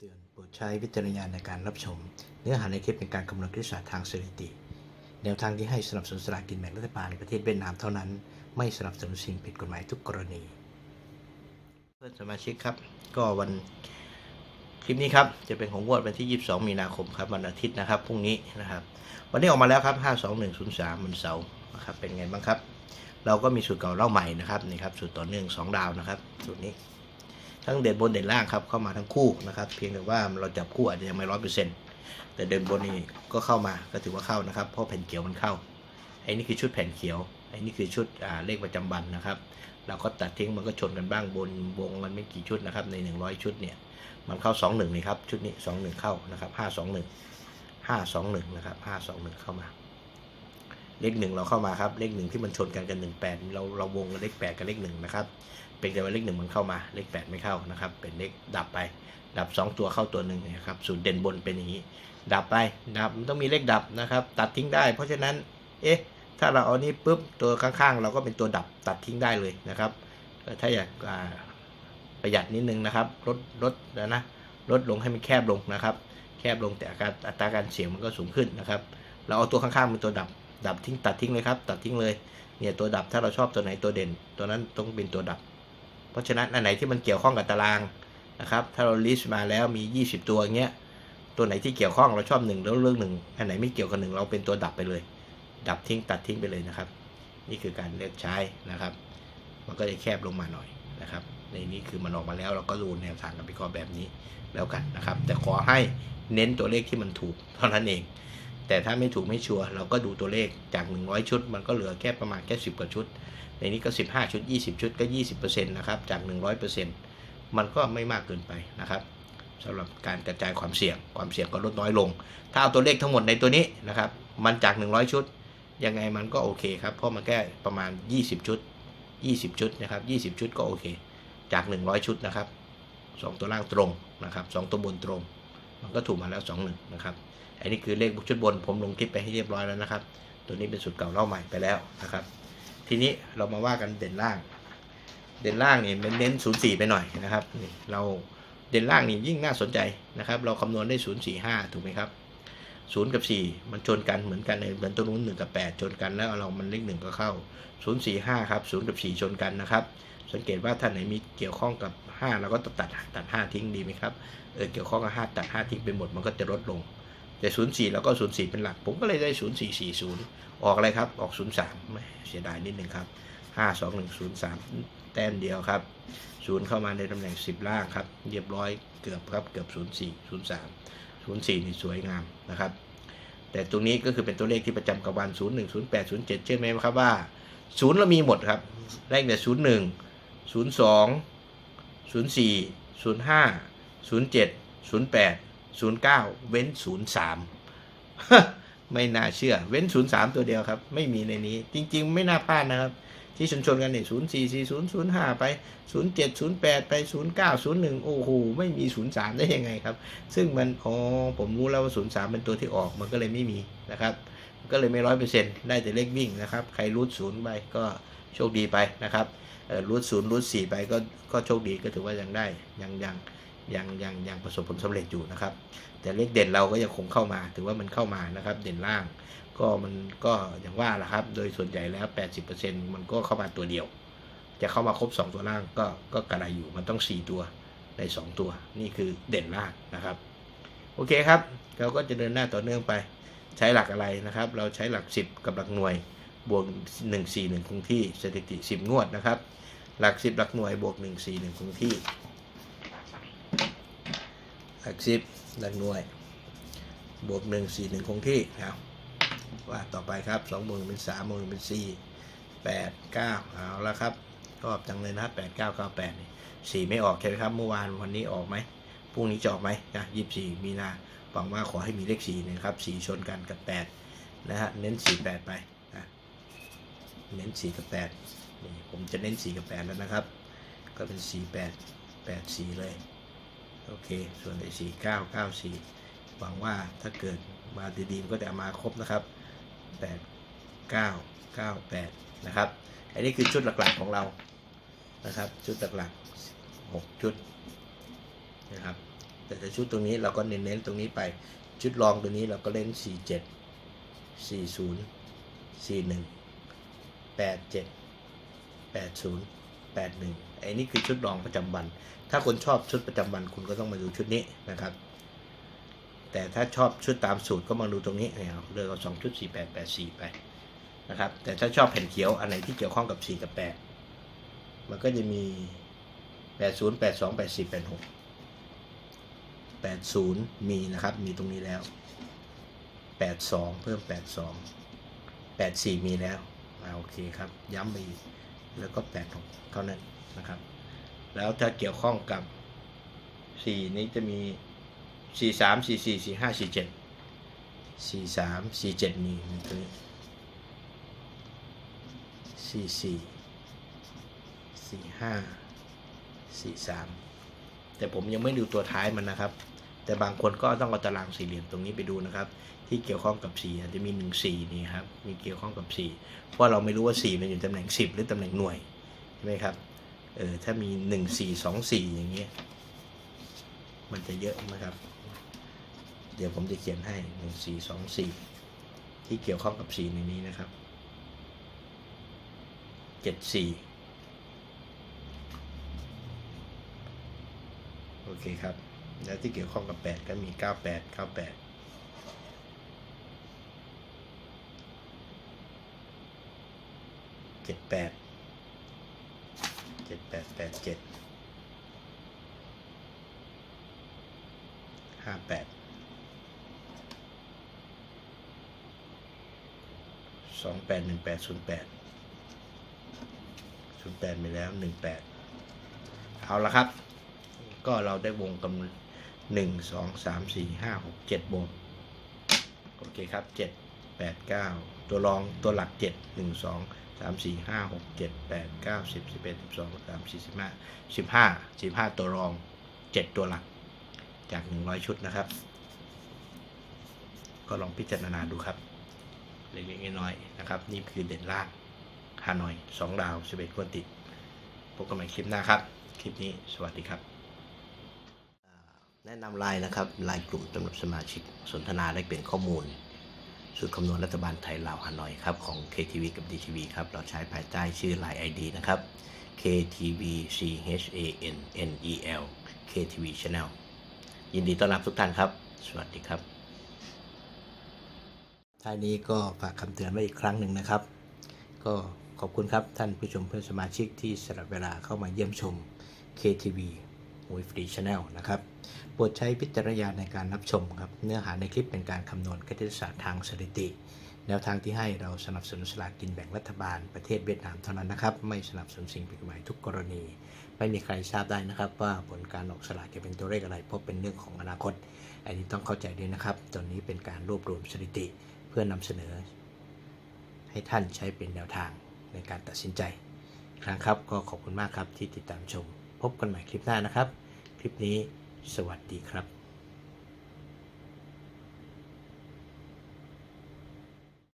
เตือนโปรดใช้วิจารณญาณในการรับชม เนื้อหาในคลิปเป็นการคำนวณคณิตศาสตร์ทางสถิติ แนวทางที่ให้สนับสนุนสลากกินแบ่งรัฐบาลในประเทศเวียดนามเท่านั้น ไม่สนับสนุนสิ่งผิดกฎหมายทุกกรณี เพื่อนสมาชิกครับ ก็วันคลิปนี้ครับ จะเป็นของงวดวันที่ 22 มีนาคมครับวันอาทิตย์นะครับพรุ่งนี้นะครับ วันนี้ออกมาแล้วครับ 52103วันเสาร์นะครับเป็นไงบ้างครับ เราก็มีสูตรเก่าเล่าใหม่นะครับนี่ครับสูตรต่อเนื่อง 2 ดาวนะครับสูตรนี้ ทั้งเด่นบนเด่นล่างครับเข้ามาทั้งคู่นะครับเพียงแต่ว่าเราจับคู่อาจจะยังไม่ร้อยเปอร์เซ็นต์แต่เด่นบนนี่ก็เข้ามาก็ถือว่าเข้านะครับเพราะแผ่นเขียวมันเข้าไอ้นี่คือชุดแผ่นเขียวไอ้นี่คือชุดเลขประจำวันนะครับเราก็ตัดทิ้งมันก็ชนกันบ้างบนวงมันไม่กี่ชุดนะครับใน 100 ชุดเนี่ยมันเข้า 2 1นี่ครับชุดนี้ 2 1 เข้านะครับ5 2 1 5 2 1นะครับ5 2 1 เข้ามา เลขหนึ่งเราเข้ามาครับ เลขหนึ่งที่มันชนกันกันหนึ่งแปดเราเราวงเลขแปดกับเลขหนึ่งนะครับ เป็นแต่ว่าเลขหนึ่งมันเข้ามาเลขแปดไม่เข้านะครับ เป็นเลขดับไป ดับสองตัวเข้าตัวหนึ่งนะครับสูตรเด่นบนเป็นอย่างนี้ ดับไปดับมันต้องมีเลขดับนะครับ ตัดทิ้งได้ เพราะฉะนั้น เอ๊ะ ถ้าเราเอานี้ปุ๊บตัวข้างๆ เราก็เป็นตัวดับตัดทิ้งได้เลยนะครับ ถ้าอยากประหยัดนิดนึงนะครับ ลดลดนะนะลดลงให้มันแคบลงนะครับ แคบลงแต่อาการอัตราการเสียงมันก็สูงขึ้นนะครับ เราเอาตัวข้างๆเป็นตัวดับ ดับทิ้งตัดทิ้งเลยครับ ตัดทิ้งเลยเนี่ยตัวดับถ้าเราชอบตัวไหนตัวเด่น ตัวนั้นต้องเป็นตัวดับ เพราะฉะนั้นอันไหนที่มันเกี่ยวข้องกับตารางนะครับ ถ้าเราลิสต์มาแล้วมี 20 ตัวเงี้ยตัวไหนที่เกี่ยวข้องเราชอบหนึ่งแล้วเลือกหนึ่งอันไหนไม่เกี่ยวกับหนึ่งเราเป็นตัวดับไปเลย ดับทิ้งตัดทิ้งไปเลยนะครับ นี่คือการเลือกใช้นะครับ มันก็จะแคบลงมาหน่อยนะครับ ในนี้คือมันออกมาแล้วเราก็ดูแนวทางการวิเคราะห์แบบนี้แล้วกันนะครับ แต่ขอให้เน้นตัวเลขที่มันถูกเท่านั้นเอง แต่ถ้าไม่ถูกไม่ชัวร์เราก็ดูตัวเลขจาก 100 ชุด มันก็เหลือแค่ประมาณแค่ 10กว่าชุด ในนี้ก็ 15 ชุด 20 ชุดก็ 20%นะครับจาก 100%มันก็ไม่มากเกินไปนะครับสำหรับการกระจายความเสี่ยงความเสี่ยงก็ลดน้อยลง ถ้าเอาตัวเลขทั้งหมดในตัวนี้นะครับมันจาก 100 ชุดยังไงมันก็โอเคครับเพราะมันแค่ประมาณ 20 ชุด 20 ชุดนะครับ 20 ชุดก็โอเค จาก 100 ชุดนะครับ 2 ตัวล่างตรงนะครับ 2 ตัวบนตรง มันก็ถูกมาแล้ว 2 1 นะครับ อันนี้คือเลขชุดบน ผมลงคลิปไปให้เรียบร้อยแล้วนะครับ ตัวนี้เป็นสูตรเก่าเล่าใหม่ไปแล้วนะครับ ทีนี้เรามาว่ากันเด่นล่าง เด่นล่างนี่เน้นศูนย์สี่ไปหน่อยนะครับนี่เราเด่นล่างนี่ยิ่งน่าสนใจนะครับ เราคำนวณได้ศูนย์สี่ห้าถูกไหมครับศูนย์กับสี่มันชนกันเหมือนกันเลยเหมือนตัวนู้นหนึ่งกับแปดชนกันแล้วเรามันเลขหนึ่งก็เข้าศูนย์สี่ห้าครับศูนย์กับสี่ชนกันนะครับ สังเกตว่าท่านไหนมีเกี่ยวข้องกับห้าเราก็ตัดตัดห้าทิ้งดีไหมครับเออเกี่ยวข้องกับห้าตัดห้าทิ้งไปหมดมันก็จะลดลง แต่ศูนย์สี่เราก็ศูนย์สี่เป็นหลัก ผมก็เลยได้ศูนย์สี่สี่ศูนย์ออกอะไรครับ ออกศูนย์สามเสียดายนิดหนึ่งครับห้าสองหนึ่งศูนย์สามแต้มเดียวครับศูนย์เข้ามาในตำแหน่งสิบล่างครับเรียบร้อยเกือบครับเกือบศูนย์สี่ศูนย์สามศูนย์สี่นี่สวยงามนะครับ แต่ตรงนี้ก็คือเป็นตัวเลขที่ประจำกับวันศูนย์หนึ่งศูนย์แปดศูนย์เจ็ดเชื่อไหมครับว่าศูนย์เรามีหมดครับแรกแต่ศูนย์หนึ่งศูนย์สองศูนย์สี่ศูนย์ห้าศูนย์เจ็ดศูนย์แปด ศูนย์เว้นศูนย์สามไม่น่าเชื่อ เว้นศูนย์สามตัวเดียวครับ ไม่มีในนี้ จริง ๆ ไม่น่าพลาดนะครับ ที่ชนชนกันเนี่ยศูนย์สี่สี่ศูนย์ศูนย์ห้าไปศูนย์เจ็ดศูนย์แปดไปศูนย์เก้าศูนย์หนึ่งโอ้โห ไม่มีศูนย์สามได้ยังไงครับ ซึ่งมันอ๋อผมรู้แล้วว่าศูนย์สามเป็นตัวที่ออก มันก็เลยไม่มีนะครับ ก็เลยไม่ร้อยเปอร์เซ็นต์ได้แต่เลขวิ่งนะครับ ใครรูดศูนย์ไปก็โชคดีไปนะครับรูดศูนย์รูดสี่ไปก็ก็โชคดีก็ถือว่ายังได้ยังยัง ยังยังยังประสบผลสำเร็จอยู่นะครับ แต่เลขเด่นเราก็ยังคงเข้ามาถือว่ามันเข้ามานะครับ เด่นล่างก็มันก็อย่างว่าแหละครับ โดยส่วนใหญ่แล้ว 80%มันก็เข้ามาตัวเดียว จะเข้ามาครบ 2 ตัวล่างก็ก็กระไรอยู่มันต้อง 4 ตัวใน 2 ตัวนี่คือเด่นล่างนะครับ โอเคครับ เราก็จะเดินหน้าต่อเนื่องไปใช้หลักอะไรนะครับ เราใช้หลัก 10 กับหลักหน่วยบวก 1 4 1คงที่สถิติ 10 งวดนะครับ หลัก 10 หลักหน่วยบวก 1 4 1คงที่ หลัก10หลักหน่วย บวกหนึ่งสี่หนึ่งคงที่เอาว่าต่อไปครับสองหมื่นเป็นสามหมื่นเป็นสี่แปดเก้าเอาละครับชอบจังเลยนะแปดเก้าเก้าแปดสี่ไม่ออกใช่ไหมครับ เมื่อวานวันนี้ออกไหมพรุ่งนี้จะออกไหมนะยี่สิบสี่มีนาหวังว่าขอให้มีเลขสี่นะครับสี่ชนกันกับแปดนะฮะเน้นสี่แปดไปนะเน้นสี่กับแปดนี่ผมจะเน้นสี่กับแปดแล้วนะครับ ก็เป็นสี่แปดแปดสี่เลย โอเค ส่วนไอ้สี่เก้าเก้าสี่หวังว่าถ้าเกิดมาดีๆก็จะมาครบนะครับแปดเก้าเก้าแปดนะครับอันนี้คือชุดหลักๆของเรานะครับ ชุดหลักๆหกชุดนะครับ แต่ถ้าชุดตรงนี้เราก็เน้นๆตรงนี้ไปชุดรองตัวนี้เราก็เล่น 4 7 4 0 4 1 8 7 8 0 8 1ไอ้นี่คือชุดรองประจำวัน ถ้าคนชอบชุดประจำวันคุณก็ต้องมาดูชุดนี้นะครับ แต่ถ้าชอบชุดตามสูตรก็มาดูตรงนี้เนี่ยเลือกเอาสองชุด4 8 8 4ไปนะครับ แต่ถ้าชอบแผ่นเขียวอันไหนที่เกี่ยวข้องกับ4กับ8มันก็จะมี80 82 84 86 80มีนะครับ มีตรงนี้แล้ว82เพิ่ม82 84มีแล้วโอเคครับ ย้ำไปอีก แล้วก็86เท่านั้นนะครับ แล้วถ้าเกี่ยวข้องกับ 4 นี้จะมี 43 44 45 47 43 47 มีมีตัวนี้ 44 45 43 แต่ผมยังไม่ดูตัวท้ายมันนะครับ แต่บางคนก็ต้องเอาตารางสี่เหลี่ยมตรงนี้ไปดูนะครับ ที่เกี่ยวข้องกับ 4 อาจจะมี 1 4 นี่ครับ มีเกี่ยวข้องกับ 4 เพราะเราไม่รู้ว่า 4 มันอยู่ตำแหน่ง 10 หรือตำแหน่งหน่วยใช่ไหมครับ เออถ้ามี 1 4 2 4 อย่างเงี้ย มันจะเยอะนะครับ เดี๋ยวผมจะเขียนให้ 1 4 2 4 ที่เกี่ยวข้องกับ 4 ในนี้นะครับ 7 4โอเคครับ และที่เกี่ยวข้องกับ 8 ก็มี 98 98เจ็ดแปดเจ็ดแปดแปดเจ็ดห้าแปดสองแปดหนึ่งแปดศูนย์แปดศูนย์แปดไปแล้วหนึ่งแปดเอาละครับ ก็เราได้วงกำ 1 2 3 4 5 6 7 บวก โอเคครับ 7 8 9 ตัวรองตัวหลัก 7 1 2 3 4 5 6 7 8 9 10 11 12 13 14 15 15 15 ตัวรอง 7 ตัวหลัก จาก 100 ชุดนะครับ ก็ลองพิจารณาดูครับ เล็กๆน้อยๆนะครับ นี่คือเด่นล่างฮานอย 2 ดาว 11คนติด พบกันใหม่คลิปหน้าครับ คลิปนี้สวัสดีครับ แนะนำไลน์นะครับไลน์กลุ่มสำหรับสมาชิกสนทนาและเปลี่ยนข้อมูลสูตรคำนวณรัฐบาลไทยลาวฮานอยครับของ KTV กับ DTV ครับเราใช้ภายใต้ชื่อไลน์ ID นะครับ KTV CHAN NEL KTV Channel ยินดีต้อนรับทุกท่านครับ สวัสดีครับท้ายนี้ก็ฝากคำเตือนไว้อีกครั้งหนึ่งนะครับ ก็ขอบคุณครับท่านผู้ชมเพื่อนสมาชิกที่สละเวลาเข้ามาเยี่ยมชม KTV มวยฟรีชาแนลนะครับโปรดใช้พิจารณญาณในการรับชมครับ เนื้อหาในคลิปเป็นการคำนวณคณิตศาสตร์ทางสถิติ แนวทางที่ให้เราสนับสนุนสลากกินแบ่งรัฐบาลประเทศเวียดนามเท่านั้นนะครับ ไม่สนับสนุนสิ่งผิดกฎหมายทุกกรณี ไม่มีใครทราบได้นะครับ ว่าผลการออกสลากจะเป็นตัวเลขอะไรเพราะเป็นเรื่องของอนาคต อันนี้ต้องเข้าใจด้วยนะครับ ตอนนี้เป็นการรวบรวมสถิติ เพื่อนำเสนอ ให้ท่านใช้เป็นแนวทางในการตัดสินใจครั้งครับก็ขอบคุณมากครับที่ติดตามชม พบกันใหม่คลิปหน้านะครับ คลิปนี้สวัสดีครับ